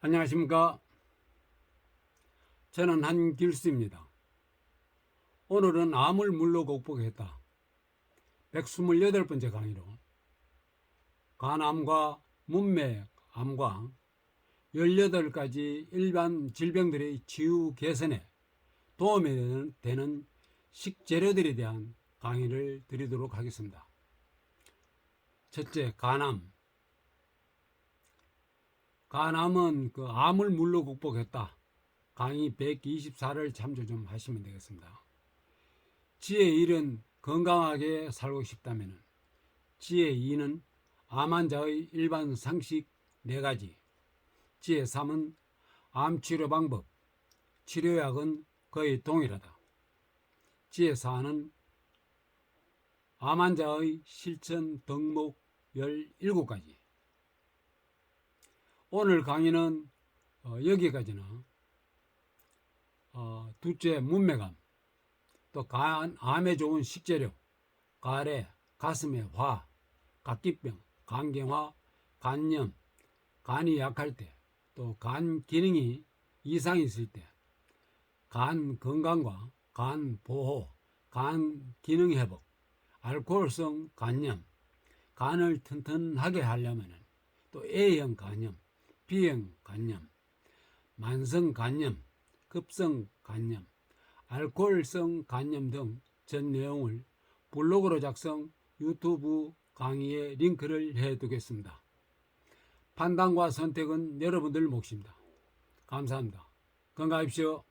안녕하십니까. 저는 한길수입니다. 오늘은 암을 물로 극복했다. 128번째 강의로 간암과 문맥 암과 18가지 일반 질병들의 치유 개선에 도움이 되는 식재료들에 대한 강의를 드리도록 하겠습니다. 첫째, 간암. 간암은 그 암을 물로 극복했다. 강의 124를 참조 좀 하시면 되겠습니다. 지혜 1은 건강하게 살고 싶다면 지혜 2는 암 환자의 일반 상식 4가지 지혜 3은 암 치료 방법 치료약은 거의 동일하다. 지혜 4는 암 환자의 실천 덕목 17가지 오늘 강의는 어, 여기까지나 어, 둘째 문맥암 또 간, 암에 좋은 식재료 가래, 가슴의 화, 각기병, 간경화, 간염, 간이 약할 때 또 간 기능이 이상이 있을 때 간 건강과 간 보호, 간 기능 회복, 알코올성 간염, 간을 튼튼하게 하려면 또 A형 간염, B형 간염, 만성 간염, 급성 간염, 알코올성 간염 등 전 내용을 블로그로 작성 유튜브 강의에 링크를 해 두겠습니다. 판단과 선택은 여러분들 몫입니다. 감사합니다. 건강하십시오.